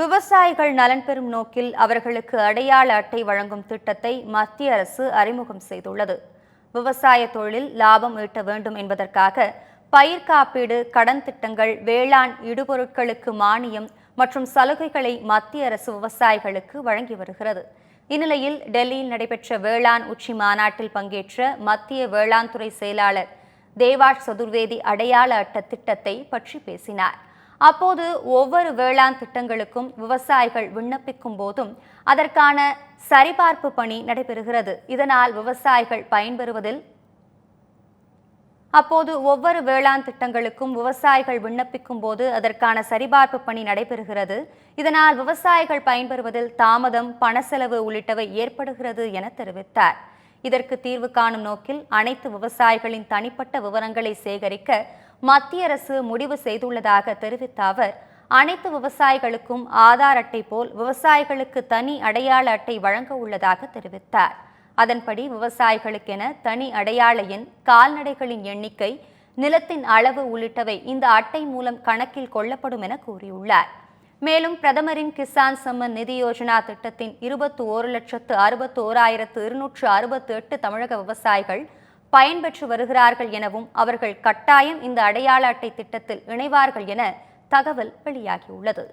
விவசாயிகள் நலன் பெறும் நோக்கில் அவர்களுக்கு அடையாள அட்டை வழங்கும் திட்டத்தை மத்திய அரசு அறிமுகம் செய்துள்ளது. விவசாய தொழிலில் லாபம் ஈட்ட வேண்டும் என்பதற்காக பயிர் காப்பீடு கடன் திட்டங்கள் வேளாண் இடுபொருட்களுக்கு மானியம் மற்றும் சலுகைகளை மத்திய அரசு விவசாயிகளுக்கு வழங்கி வருகிறது. இந்நிலையில் டெல்லியில் நடைபெற்ற வேளாண் உச்சி மாநாட்டில் பங்கேற்ற மத்திய வேளாண் துறை செயலாளர் தேவாஷ் சதுர்வேதி அடையாள அட்ட திட்டத்தை பற்றி பேசினார். அப்போது ஒவ்வொரு வேளாண் திட்டங்களுக்கும் விவசாயிகள் விண்ணப்பிக்கும் போதும் அதற்கான சரிபார்ப்பு பணி நடைபெறுகிறது. இதனால் விவசாயிகள் பயன்பெறுவதில் அப்போது ஒவ்வொரு வேளாண் திட்டங்களுக்கும் விவசாயிகள் விண்ணப்பிக்கும் போது அதற்கான சரிபார்ப்பு பணி நடைபெறுகிறது. இதனால் விவசாயிகள் பயன்பெறுவதில் தாமதம் பண செலவு உள்ளிட்டவை ஏற்படுகிறது என தெரிவித்தார். இதற்கு தீர்வு காணும் நோக்கில் அனைத்து விவசாயிகளின் தனிப்பட்ட விவரங்களை சேகரிக்க மத்திய அரசு முடிவு செய்துள்ளதாக தெரிவித்த அவர் அனைத்து விவசாயிகளுக்கும் ஆதார் அட்டை போல் விவசாயிகளுக்கு தனி அடையாள அட்டை வழங்க உள்ளதாக தெரிவித்தார். அதன்படி விவசாயிகளுக்கென தனி அடையாள எண் கால்நடைகளின் எண்ணிக்கை நிலத்தின் அளவு உள்ளிட்டவை இந்த அட்டை மூலம் கணக்கில் கொள்ளப்படும் என கூறியுள்ளார். மேலும் பிரதமரின் கிசான் சம்மன் நிதி யோஜனா திட்டத்தின் இருபத்தி ஓரு லட்சத்து அறுபத்தி ஓராயிரத்து இருநூற்று அறுபத்தி எட்டு தமிழக விவசாயிகள் பயன்பெற்று வருகிறார்கள் எனவும் அவர்கள் கட்டாயம் இந்த அடையாள அட்டை திட்டத்தில் இணைவார்கள் என தகவல் வெளியாகியுள்ளது.